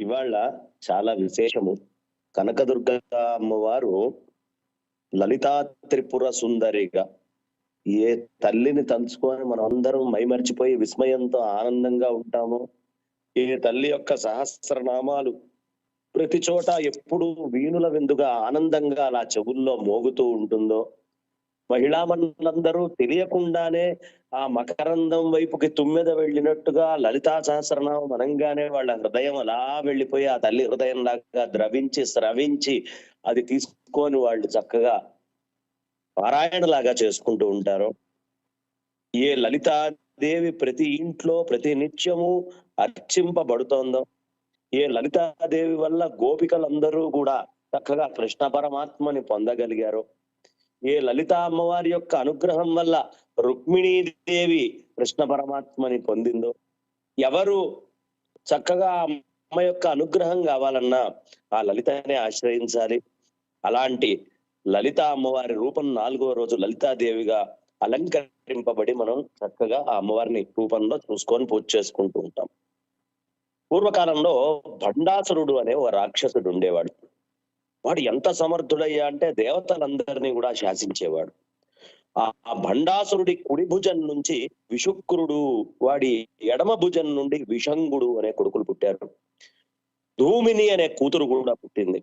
ఇవాళ చాలా విశేషము. కనకదుర్గ అమ్మవారు లలితా త్రిపుర సుందరిగా ఏ తల్లిని తలుచుకొని మనం అందరం మైమర్చిపోయి విస్మయంతో ఆనందంగా ఉంటాము. ఏ తల్లి యొక్క సహస్రనామాలు ప్రతి చోట ఎప్పుడు వీణుల విందుగా ఆనందంగా అలా చెవుల్లో మోగుతూ ఉంటుందో మహిళా మనులందరూ తెలియకుండానే ఆ మకరందం వైపుకి తుమ్మెద వెళ్ళినట్టుగా లలితా సహస్రనామం అనంగానే వాళ్ళ హృదయం అలా వెళ్ళిపోయి ఆ తల్లి హృదయం లాగా ద్రవించి స్రవించి అది తీసుకొని వాళ్ళు చక్కగా పారాయణ లాగా చేసుకుంటూ ఉంటారు. ఏ లలితాదేవి ప్రతి ఇంట్లో ప్రతి నిత్యము అర్చింపబడుతోందో ఏ లలితాదేవి వల్ల గోపికలందరూ కూడా చక్కగా కృష్ణ పరమాత్మని పొందగలిగారు ఏ లలిత అమ్మవారి యొక్క అనుగ్రహం వల్ల రుక్మిణీదేవి కృష్ణ పరమాత్మని పొందిందో ఎవరు చక్కగా ఆ అమ్మ యొక్క అనుగ్రహం కావాలన్నా ఆ లలితనే ఆశ్రయించాలి. అలాంటి లలిత అమ్మవారి రూపం నాలుగో రోజు లలితాదేవిగా అలంకరింపబడి మనం చక్కగా ఆ అమ్మవారిని రూపంలో చూసుకొని పూజ చేసుకుంటూ ఉంటాం. పూర్వకాలంలో భండాసురుడు అనే ఒక రాక్షసుడు ఉండేవాడు. వాడు ఎంత సమర్థుడయ్యా అంటే దేవతలందరినీ కూడా శాసించేవాడు. ఆ భండాసురుడి కుడి భుజం నుంచి విషుక్రుడు వాడి ఎడమ భుజం నుండి విషంగుడు అనే కొడుకులు పుట్టారు. ధూమిని అనే కూతురు కూడా పుట్టింది.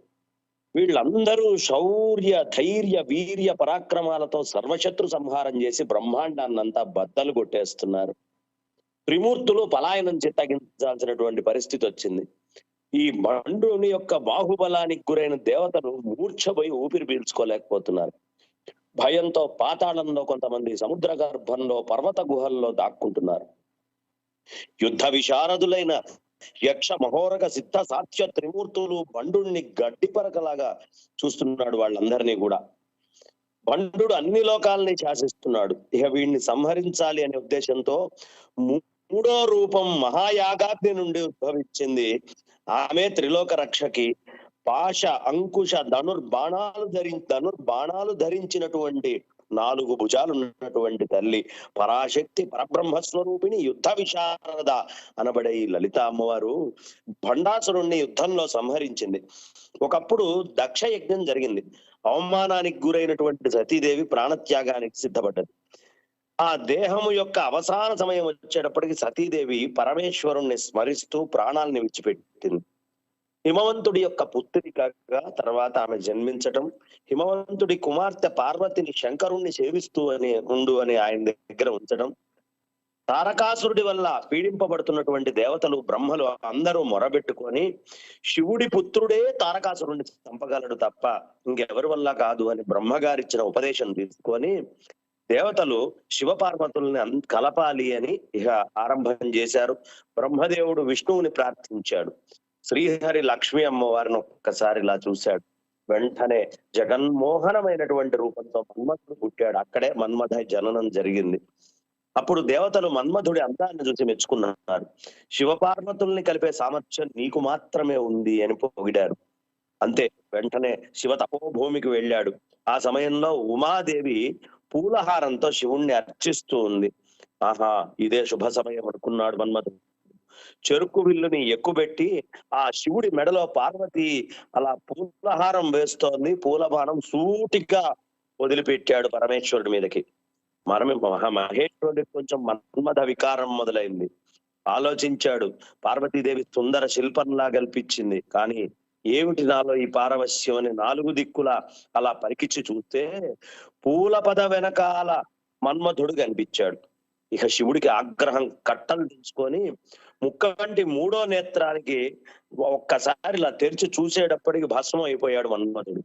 వీళ్ళందరూ శౌర్య ధైర్య వీర్య పరాక్రమాలతో సర్వశత్రు సంహారం చేసి బ్రహ్మాండాన్నంతా బద్దలు కొట్టేస్తున్నారు. త్రిమూర్తులు పలాయనం చిత్తగించాల్సినటువంటి పరిస్థితి వచ్చింది. ఈ మండుని యొక్క బాహుబలానికి గురైన దేవతలు మూర్ఛపోయి ఊపిరి పీల్చుకోలేకపోతున్నారు. భయంతో పాతాళంలో కొంతమంది సముద్ర గర్భంలో పర్వత గుహల్లో దాక్కుంటున్నారు. యుద్ధ విశారదులైన యక్ష మహోరక సిద్ధ సాత్య త్రిమూర్తులు బండుణ్ణి గడ్డి పరకలాగా చూస్తున్నాడు వాళ్ళందరినీ కూడా. బండు అన్ని లోకాలని శాసిస్తున్నాడు. ఇక వీడిని సంహరించాలి అనే ఉద్దేశంతో మూడో రూపం మహాయాగాగ్ని నుండి ఉద్భవించింది ఆమె త్రిలోక రక్షకి పాశ అంకుశ ధనుర్బాణాలు ధరి ధనుర్బాణాలు ధరించినటువంటి నాలుగు భుజాలు ఉన్నటువంటి తల్లి. పరాశక్తి పరబ్రహ్మ స్వరూపిణి యుద్ధ విశారద అనబడే ఈ లలిత అమ్మవారు భండాసురుణ్ణి యుద్ధంలో సంహరించింది. ఒకప్పుడు దక్ష యజ్ఞం జరిగింది. అవమానానికి గురైనటువంటి సతీదేవి ప్రాణత్యాగానికి సిద్ధపడ్డది. ఆ దేహము యొక్క అవసాన సమయం వచ్చేటప్పటికి సతీదేవి పరమేశ్వరుణ్ణి స్మరిస్తూ ప్రాణాలని విడిచిపెట్టింది. హిమవంతుడి యొక్క పుత్రికగా తర్వాత ఆమె జన్మించటం హిమవంతుడి కుమార్తె పార్వతిని శంకరుణ్ణి సేవిస్తూ అని ఉండు అని ఆయన దగ్గర ఉంచడం తారకాసురుడి వల్ల పీడింపబడుతున్నటువంటి దేవతలు బ్రహ్మలు అందరూ మొరబెట్టుకొని శివుడి పుత్రుడే తారకాసురుణ్ణి చంపగలడు తప్ప ఇంకెవరి వల్ల కాదు అని బ్రహ్మగారిచ్చిన ఉపదేశం తీసుకొని దేవతలు శివపార్వతుల్ని కలపాలి అని ఇక ఆరంభం చేశారు. బ్రహ్మదేవుడు విష్ణువుని ప్రార్థించాడు. శ్రీహరి లక్ష్మీ అమ్మవారిని ఒక్కసారి ఇలా చూశాడు. వెంటనే జగన్మోహనమైనటువంటి రూపంతో మన్మధుడు పుట్టాడు. అక్కడే మన్మథ జననం జరిగింది. అప్పుడు దేవతలు మన్మధుడి అందాన్ని చూసి మెచ్చుకున్నారు. శివపార్వతుల్ని కలిపే సామర్థ్యం నీకు మాత్రమే ఉంది అని పొగిడారు. అంతే వెంటనే శివ తపోభూమికి వెళ్ళాడు. ఆ సమయంలో ఉమాదేవి పూలహారంతో శివుణ్ణి అర్చిస్తూ ఉంది. ఆహా ఇదే శుభ సమయం అనుకున్నాడు మన్మథుడు చెరుకు విల్లుని ఎక్కుబెట్టి ఆ శివుడి మెడలో పార్వతి అలా పూలహారం వేస్తోంది. పూలబాణం సూటిగా వదిలిపెట్టాడు పరమేశ్వరుడి మీదకి. మనమే మహా మహేశ్వరుడికి కొంచెం మన్మథ వికారం మొదలైంది. ఆలోచించాడు. పార్వతీదేవి సుందర శిల్పంలా కల్పించింది. కానీ ఏమిటి నాలో ఈ పారవశ్యం అని నాలుగు దిక్కుల అలా పరికిచ్చి చూస్తే పూల పద వెనకాల మన్మధుడు కనిపించాడు. ఇక శివుడికి ఆగ్రహం కట్టలు తీసుకొని ముక్కంటి మూడో నేత్రానికి ఒక్కసారి ఇలా తెరిచి చూసేటప్పటికి భస్మం అయిపోయాడు మన్మధుడు.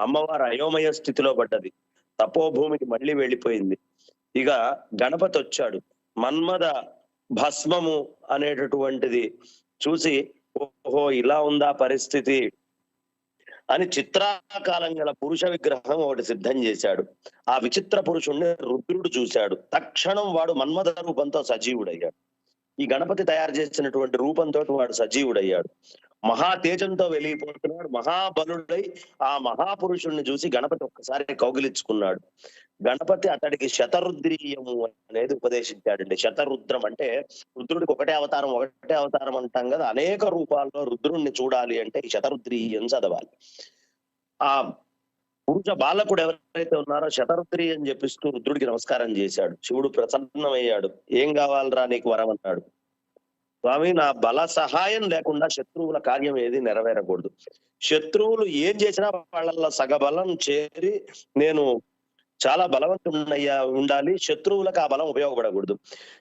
అమ్మవారు అయోమయ స్థితిలో పడ్డది. తపోభూమికి మళ్ళీ వెళ్ళిపోయింది. ఇక గణపతి వచ్చాడు. మన్మద భస్మము అనేటటువంటిది చూసి ఓహో ఇలా ఉందా పరిస్థితి? అని చిత్రాకాలం గల పురుష విగ్రహం ఒకటి సిద్ధం చేశాడు. ఆ విచిత్ర పురుషుణ్ణి రుద్రుడు చూశాడు. తక్షణం వాడు మన్మథ రూపంతో సజీవుడయ్యాడు. ఈ గణపతి తయారు చేసినటువంటి రూపంతో వాడు సజీవుడయ్యాడు. మహా తేజంతో వెలిగిపోతున్నాడు. మహాబలుడై ఆ మహాపురుషుణ్ణి చూసి గణపతి ఒక్కసారి కౌగిలించుకున్నాడు. గణపతి అతడికి శతరుద్రీయము అనేది ఉపదేశించాడండి. శతరుద్రం అంటే రుద్రుడికి ఒకటే అవతారం ఒకటే అవతారం అంటాం కదా. అనేక రూపాల్లో రుద్రుణ్ణి చూడాలి అంటే ఈ శతరుద్రీయం చదవాలి. ఆ పురుష బాలకుడు ఎవరైతే ఉన్నారో శతరుద్రి అని చెప్పిస్తూ రుద్రుడికి నమస్కారం చేశాడు. శివుడు ప్రసన్నమయ్యాడు. ఏం కావాలరా నీకు వరం అన్నాడు. స్వామి నా బల సహాయం లేకుండా శత్రువుల కార్యం ఏది నెరవేరకూడదు. శత్రువులు ఏం చేసినా వాళ్ళ సగబలం చేరి నేను చాలా బలవంతుడయ్యా ఉండాలి. శత్రువులకు ఆ బలం ఉపయోగపడకూడదు.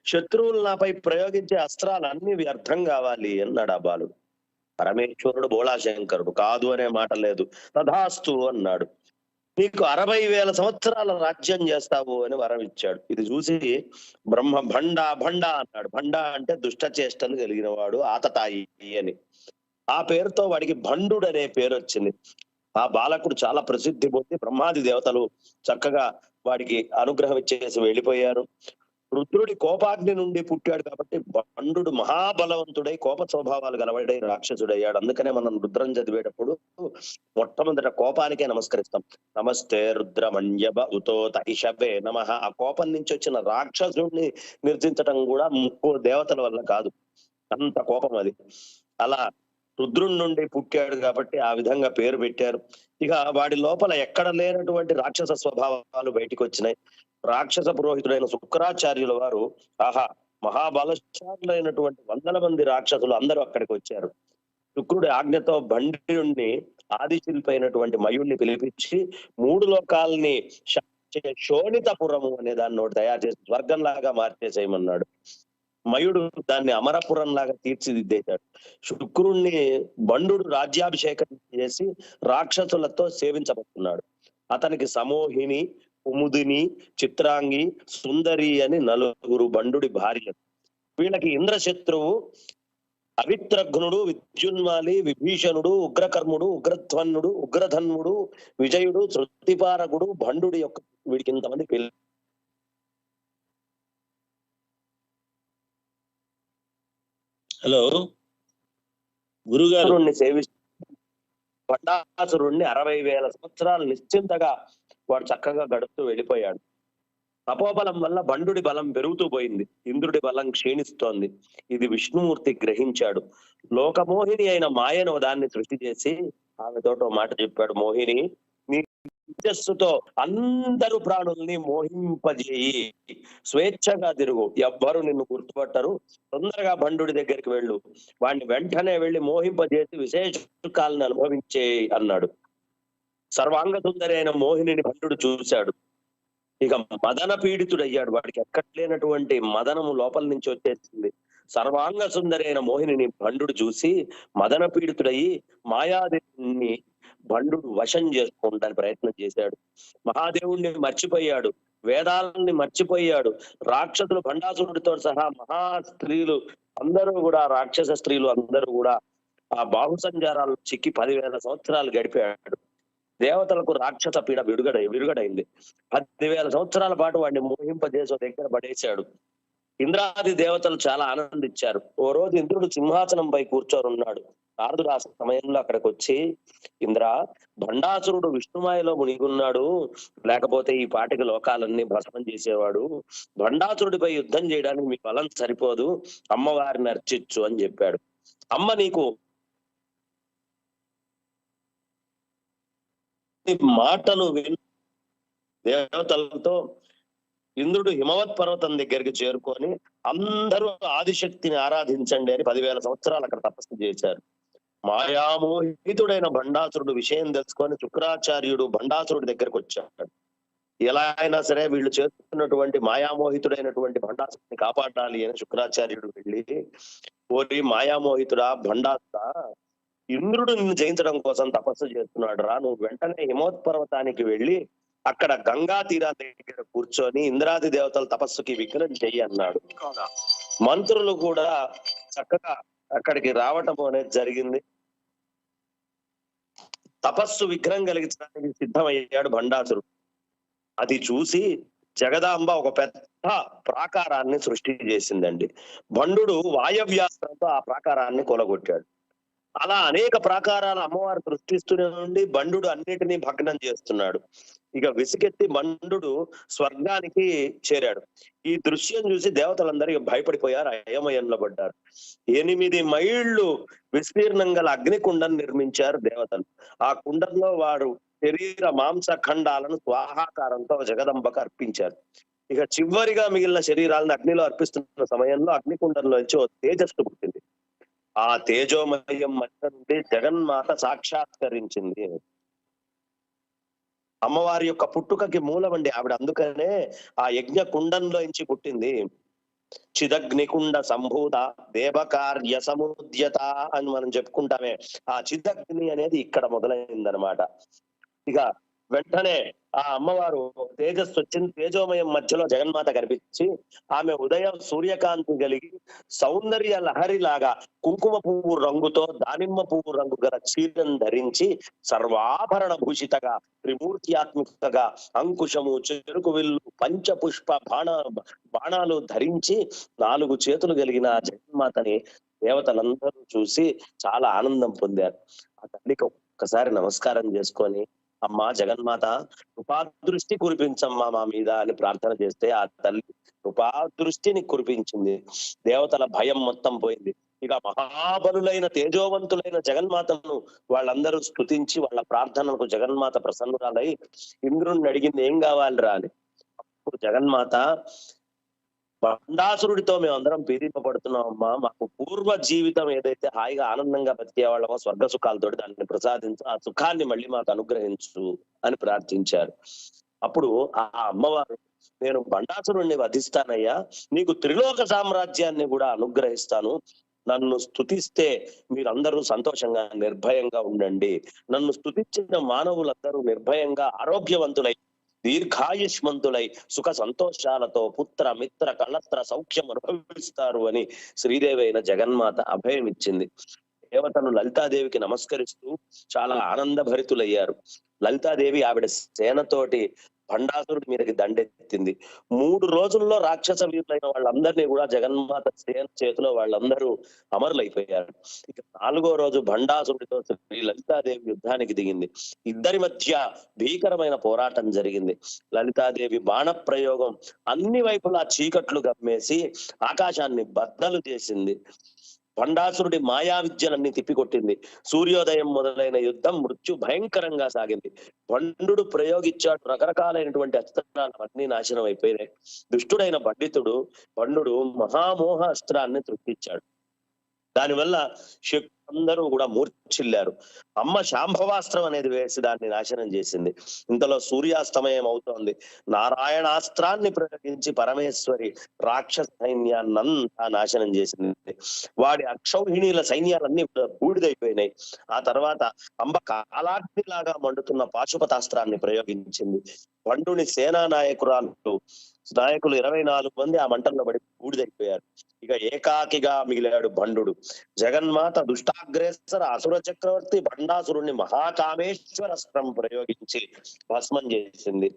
శత్రువులు నాపై ప్రయోగించే అస్త్రాలు అన్ని వ్యర్థం కావాలి అన్నాడు ఆ బాలుడు. పరమేశ్వరుడు బోళాశంకరుడు కాదు అనే మాట లేదు. తథాస్తు అన్నాడు. నీకు అరవై వేల సంవత్సరాల రాజ్యం చేస్తావు అని వరం ఇచ్చాడు. ఇది చూసి బ్రహ్మ భండ భండ అన్నాడు. భండ అంటే దుష్ట చేష్టలు కలిగిన వాడు ఆతతాయి అని. ఆ పేరుతో వాడికి భండు అనే పేరు వచ్చింది. ఆ బాలకుడు చాలా ప్రసిద్ధి పొంది బ్రహ్మాది దేవతలు చక్కగా వాడికి అనుగ్రహం ఇచ్చేసి వెళ్ళిపోయారు. రుద్రుడి కోపాగ్ని నుండి పుట్టాడు కాబట్టి బండు మహాబలవంతుడై కోప స్వభావాలు గలవాడై రాక్షసుడయ్యాడు. అందుకనే మనం రుద్రం చదివేటప్పుడు మొట్టమొదట కోపానికే నమస్కరిస్తాం. నమస్తే రుద్రమణ్యబ ఉతోత ఇషబే నమ. ఆ కోపం నుంచి వచ్చిన రాక్షసుడిని నిర్జించటం కూడా ముక్కు దేవతల వల్ల కాదు. అంత కోపం అది. అలా రుద్రుడి నుండి పుట్టాడు కాబట్టి ఆ విధంగా పేరు పెట్టారు. ఇక వాడి లోపల ఎక్కడ లేనటువంటి రాక్షస స్వభావాలు బయటికి వచ్చినాయి. రాక్షస పురోహితుడైన శుక్రాచార్యుల వారు ఆహా మహాబలశాలులైనటువంటి వందల మంది రాక్షసులు అందరూ అక్కడికి వచ్చారు. శుక్రుడి ఆజ్ఞతో బండిని ఆదిశిల్పి అయినటువంటి మయుణ్ణి పిలిపించి మూడు లోకాలని శోణితపురము అనే దాన్ని ఒకటి తయారు చేసి స్వర్గంలాగా మార్చేసేయమన్నాడు. మయుడు దాన్ని అమరపురం లాగా తీర్చిదిద్దేశాడు. శుక్రుణ్ణి బండు రాజ్యాభిషేకం చేసి రాక్షసులతో సేవించబడుతున్నాడు అతనికి సమోహిని కుముదిని చిత్రాంగి సుందరి అని నలుగురు బండుడి భార్య వీళ్ళకి ఇంద్రశత్రువు అవిత్రఘ్నుడు విద్యున్మాలి విభీషణుడు ఉగ్రకర్ముడు ఉగ్రధ్వన్నుడు ఉగ్రధన్వుడు విజయుడు శృతిపారకుడు భండు యొక్క వీడికి ఇంతమంది పిల్ల హలో? గురుగారు. సేవిస్తూ భండాసురుణ్ణి అరవై వేల సంవత్సరాలు నిశ్చింతగా వాడు చక్కగా గడుపుతూ వెళ్ళిపోయాడు. తపోబలం వల్ల బండుడి బలం పెరుగుతూ పోయింది. ఇంద్రుడి బలం క్షీణిస్తోంది. ఇది విష్ణుమూర్తి గ్రహించాడు. లోకమోహిని అయిన మాయను దాన్ని సృష్టి చేసి ఆమెతోటి మాట చెప్పాడు. మోహిని నీ తేజస్సుతో అందరు ప్రాణుల్ని మోహింపజేయి. స్వేచ్ఛగా తిరుగు. ఎవ్వరు నిన్ను గుర్తుపట్టరు. తొందరగా బండుడి దగ్గరికి వెళ్ళు. వాడిని వెంటనే వెళ్ళి మోహింపజేసి విశేషకాలను అనుభవించే అన్నాడు. సర్వాంగ సుందరి అయిన మోహినిని భండుడు చూశాడు. ఇక మదన పీడితుడయ్యాడు. వాడికి ఎక్కట్లేనటువంటి మదనము లోపల నుంచి వచ్చేసింది. సర్వాంగ సుందరి అయిన మోహినిని భండుడు చూసి మదన పీడితుడయి మాయాదేవుని భండు వశం చేసుకోవడానికి ప్రయత్నం చేశాడు. మహాదేవుణ్ణి మర్చిపోయాడు. వేదాలని మర్చిపోయాడు. రాక్షసులు భండాసురుడితో సహా మహా స్త్రీలు అందరూ కూడా రాక్షస స్త్రీలు అందరూ కూడా ఆ బాహు సంచారాలు చిక్కి పదివేల సంవత్సరాలు గడిపాడు. దేవతలకు రాక్షస పీడ విడుగడ విడుగడైంది. పదివేల సంవత్సరాల పాటు వాడిని మోహింపజేసి దగ్గర పడేశాడు. ఇంద్రాది దేవతలు చాలా ఆనందించారు. ఓ రోజు ఇంద్రుడు సింహాసనంపై కూర్చొని ఉన్నాడు నారదుడు ఆ సమయంలో అక్కడికి వచ్చి ఇంద్ర భండాసురుడు విష్ణుమాయలో మునిగున్నాడు. లేకపోతే ఈ పాటికి లోకాలన్నీ భస్మం చేసేవాడు. భండాసురుడిపై యుద్ధం చేయడానికి మీ బలం సరిపోదు. అమ్మవారిని అర్చించు అని చెప్పాడు. అమ్మ నీకు మాటలు విని దేవతలతో ఇంద్రుడు హిమవత్ పర్వతం దగ్గరికి చేరుకొని అందరూ ఆదిశక్తిని ఆరాధించండి అని పదివేల సంవత్సరాలు అక్కడ తపస్సు చేశారు. మాయామోహితుడైన భండాసురుడు విషయం తెలుసుకొని శుక్రాచార్యుడు భండాసురుడి దగ్గరకు వచ్చాడు. ఎలా అయినా సరే వీళ్ళు చేస్తున్నటువంటి మాయామోహితుడైనటువంటి భండాసురుడిని కాపాడాలి అని శుక్రాచార్యుడు వెళ్ళి ఓరి మాయామోహితుడా భండాసురా ఇంద్రుడు నిన్ను జయించడం కోసం తపస్సు చేస్తున్నాడు రా. నువ్వు వెంటనే హిమవత్ పర్వతానికి వెళ్ళి అక్కడ గంగా తీరా దగ్గర కూర్చొని ఇంద్రాది దేవతల తపస్సుకి విఘ్నం చెయ్యి అన్నాడు. మంత్రులు కూడా చక్కగా అక్కడికి రావటం అనేది జరిగింది. తపస్సు విఘ్నం కలిగించడానికి సిద్ధమయ్యాడు భండాసురుడు అది చూసి జగదాంబ ఒక పెద్ద ప్రాకారాన్ని సృష్టి చేసిందండి. భండు వాయవ్యాస్త్రంతో ఆ ప్రాకారాన్ని కొలగొట్టాడు. అలా అనేక ప్రాకారాల అమ్మవారు సృష్టిస్తూనే ఉండి బండు అన్నిటినీ భగ్నం చేస్తున్నాడు. ఇక విసిగెత్తి బండు స్వర్గానికి చేరాడు. ఈ దృశ్యం చూసి దేవతలందరూ ఇక భయపడిపోయారు అయమయంలో పడ్డారు. ఎనిమిది మైళ్ళు విస్తీర్ణం గల అగ్నికుండం నిర్మించారు దేవతలు. ఆ కుండంలో వారు శరీర మాంస ఖండాలను స్వాహాకారంతో జగదంబకు అర్పించారు. ఇక చివరిగా మిగిలిన శరీరాలను అగ్నిలో అర్పిస్తున్న సమయంలో అగ్నికుండంలో నుంచి ఓ తేజస్సు పుట్టింది. ఆ తేజోమయం మధ్య నుండి జగన్మాత సాక్షాత్కరించింది. అమ్మవారి యొక్క పుట్టుకకి మూలమండి ఆవిడ. అందుకనే ఆ యజ్ఞ కుండంలో నుంచి పుట్టింది. చిదగ్నికుండ సంభూత దేవకార్య సముద్యత అని మనం చెప్పుకుంటామే. ఆ చిదగ్ని అనేది ఇక్కడ మొదలైందనమాట ఇక వెంటనే ఆ అమ్మవారు తేజస్సు వచ్చింది. తేజోమయం మధ్యలో జగన్మాత కనిపించి ఆమె ఉదయం సూర్యకాంతి కలిగి సౌందర్య లహరి లాగా కుంకుమ పువ్వు రంగుతో దానిమ్మ పువ్వు రంగు గల చీరను ధరించి సర్వాభరణ భూషితగా త్రిమూర్త్యాత్మికగా అంకుశము చెరుకు విల్లు పంచపుష్ప బాణ బాణాలు ధరించి నాలుగు చేతులు కలిగిన జగన్మాతని దేవతలందరూ చూసి చాలా ఆనందం పొందారు. ఆ తల్లికి ఒక్కసారి నమస్కారం చేసుకొని అమ్మా జగన్మాత కృపాదృష్టి కురిపించమ్మా మా మీద అని ప్రార్థన చేస్తే ఆ తల్లి కృపాదృష్టిని కురిపించింది. దేవతల భయం మొత్తం పోయింది. ఇక మహాబలులైన తేజోవంతులైన జగన్మాతను వాళ్ళందరూ స్తుతించి వాళ్ళ ప్రార్థనలకు జగన్మాత ప్రసన్నురాలై ఇంద్రుణ్ణి అడిగింది ఏం కావాలిరా? అని. అప్పుడు జగన్మాత బండాసురుడితో మేమందరం పీడింపబడుతున్నామమ్మా మాకు పూర్వ జీవితం ఏదైతే హాయిగా ఆనందంగా బతికేవాళ్ళమో స్వర్గ సుఖాలతోటి దాన్ని ప్రసాదించు ఆ సుఖాన్ని మళ్ళీ మాకు అనుగ్రహించు అని ప్రార్థించారు. అప్పుడు ఆ అమ్మవారు నేను బండాసురుణ్ణి వధిస్తానయ్యా. నీకు త్రిలోక సామ్రాజ్యాన్ని కూడా అనుగ్రహిస్తాను. నన్ను స్థుతిస్తే మీరందరూ సంతోషంగా నిర్భయంగా ఉండండి. నన్ను స్థుతించిన మానవులందరూ నిర్భయంగా ఆరోగ్యవంతులై దీర్ఘాయుష్మంతులై సుఖ సంతోషాలతో పుత్ర మిత్ర కళత్ర సౌఖ్యం అనుభవిస్తారు అని శ్రీదేవి అయిన జగన్మాత అభయం ఇచ్చింది దేవతలు లలితాదేవికి నమస్కరిస్తూ చాలా ఆనందభరితులయ్యారు. లలితాదేవి ఆవిడ సేనతోటి భండాసురుడి మీదకి దండెత్తింది. మూడు రోజుల్లో రాక్షస వీరులైన వాళ్ళందరినీ కూడా జగన్మాత సేన చేతిలో వాళ్ళందరూ అమరులైపోయారు. ఇక నాలుగో రోజు భండాసురుడితో శ్రీ లలితాదేవి యుద్ధానికి దిగింది. ఇద్దరి మధ్య భీకరమైన పోరాటం జరిగింది. లలితాదేవి బాణ ప్రయోగం అన్ని వైపులా చీకట్లు గమ్మేసి ఆకాశాన్ని బద్దలు చేసింది. భండాసురుడి మాయా విద్యలన్నీ తిప్పికొట్టింది. సూర్యోదయం మొదలైన యుద్ధం మృత్యు భయంకరంగా సాగింది. పండు ప్రయోగించాడు రకరకాలైనటువంటి అస్త్రాలు అన్ని నాశనం అయిపోయినాయి. దుష్టుడైన పండితుడు పండు మహామోహ అస్త్రాన్ని తృప్తిచ్చాడు దానివల్ల శక్తులందరూ కూడా మూర్ఛిల్లారు అమ్మ శాంభవాస్త్రం అనేది వేసి దాన్ని నాశనం చేసింది. ఇంతలో సూర్యాస్తమయం అవుతోంది. నారాయణాస్త్రాన్ని ప్రయోగించి పరమేశ్వరి రాక్షస సైన్యాన్నంతా నాశనం చేసింది. వాడి అక్షౌహిణీల సైన్యాలన్నీ బూడిదైపోయినాయి. ఆ తర్వాత అంబ కాలాగ్నిలాగా మండుతున్న పాశుపతాస్త్రాన్ని ప్రయోగించింది. పండుని సేనా నాయకురాలు నాయకులు ఇరవై నాలుగు మంది ఆ మంటల్లో పడి బూడిదైపోయారు. ఇక ఏకాకిగా మిగిలాడు భండు జగన్మాత దుష్టాగ్రేసర అసుర చక్రవర్తి భండాసురుణ్ణి మహాకామేశ్వరస్త్రం ప్రయోగించి భస్మం చేసింది.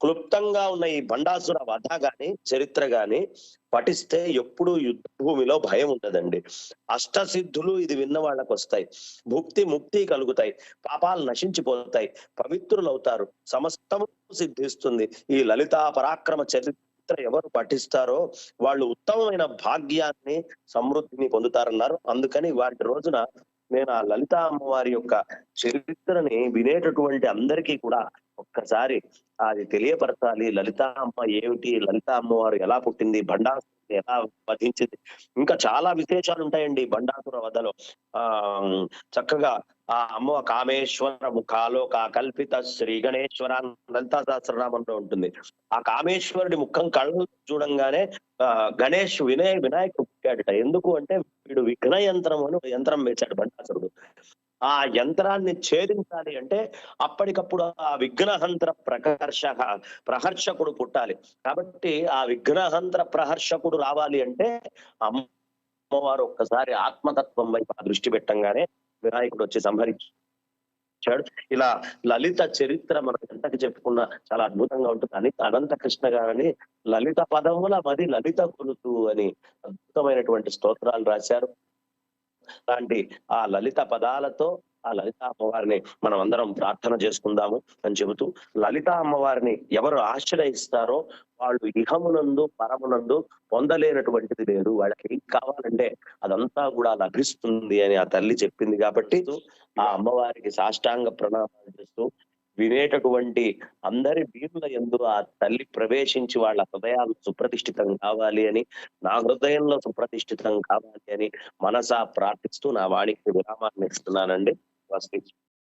క్లుప్తంగా ఉన్న ఈ భండాసుర వధ గాని చరిత్ర గాని పఠిస్తే ఎప్పుడు యుద్ధ భూమిలో భయం ఉండదండి. అష్టసిద్ధులు ఇది విన్న వాళ్ళకు వస్తాయి భుక్తి ముక్తి కలుగుతాయి. పాపాలు నశించిపోతాయి. పవిత్రులవుతారు. సమస్తము సిద్ధిస్తుంది. ఈ లలితా పరాక్రమ చరిత్ర ఎవరు పఠిస్తారో వాళ్ళు ఉత్తమమైన భాగ్యాన్ని సమృద్ధిని పొందుతారన్నారు. అందుకని వాటి రోజున నేను ఆ లలితా అమ్మవారి యొక్క చరిత్రని వినేటటువంటి అందరికీ కూడా ఒక్కసారి అది తెలియపరచాలి. లలితా అమ్మ ఏమిటి? లలితా అమ్మవారు ఎలా పుట్టింది? బండాసురుని ఎలా వధించింది? ఇంకా చాలా విశేషాలు ఉంటాయండి బండాసుర వధలో. ఆ చక్కగా ఆ అమ్మ కామేశ్వర ముఖాలో కల్పిత శ్రీ గణేశ్వర లలితా సహస్రనామంలో ఉంటుంది. ఆ కామేశ్వరుడి ముఖం కళ్ళు చూడంగానే ఆ గణేష్ వినయ వినాయకుడు పుట్టాడట. ఎందుకు అంటే వీడు విఘ్న యంత్రం అని యంత్రం వేశాడు బండాసురుడు. ఆ యంత్రాన్ని ఛేదించాలి అంటే అప్పటికప్పుడు ఆ విఘ్నహంత్ర ప్రకర్ష ప్రహర్షకుడు పుట్టాలి. కాబట్టి ఆ విఘ్నహంత్ర ప్రహర్షకుడు రావాలి అంటే అమ్మవారు ఒక్కసారి ఆత్మతత్వం వైపు ఆ దృష్టి పెట్టంగానే వినాయకుడు వచ్చి సంహరించాడు. ఇలా లలిత చరిత్ర మనం ఎంతకు చెప్పుకున్నా చాలా అద్భుతంగా ఉంటుంది. అని అనంత కృష్ణ గారని లలిత పదముల మది లలిత కొలుతు అని అద్భుతమైనటువంటి స్తోత్రాలు రాశారు. లాంటి ఆ లలిత పదాలతో ఆ లలిత అమ్మవారిని మనం అందరం ప్రార్థన చేసుకుందాము అని చెబుతూ లలిత అమ్మవారిని ఎవరు ఆశ్రయిస్తారో వాళ్ళు ఇహమునందు పరమునందు పొందలేనటువంటిది లేదు. వాళ్ళకి ఏం కావాలంటే అదంతా కూడా లభిస్తుంది అని ఆ తల్లి చెప్పింది కాబట్టి ఆ అమ్మవారికి సాష్టాంగ ప్రణామాలు చేస్తూ వినేటటువంటి అందరి వీరుల ఎందు ఆ తల్లి ప్రవేశించి వాళ్ళ హృదయాలు సుప్రతిష్ఠితం కావాలి అని నా హృదయంలో సుప్రతిష్ఠితం కావాలి అని మనసా ప్రార్థిస్తూ నా వాణికి విరామాన్ని ఇస్తున్నానండి. స్వస్తి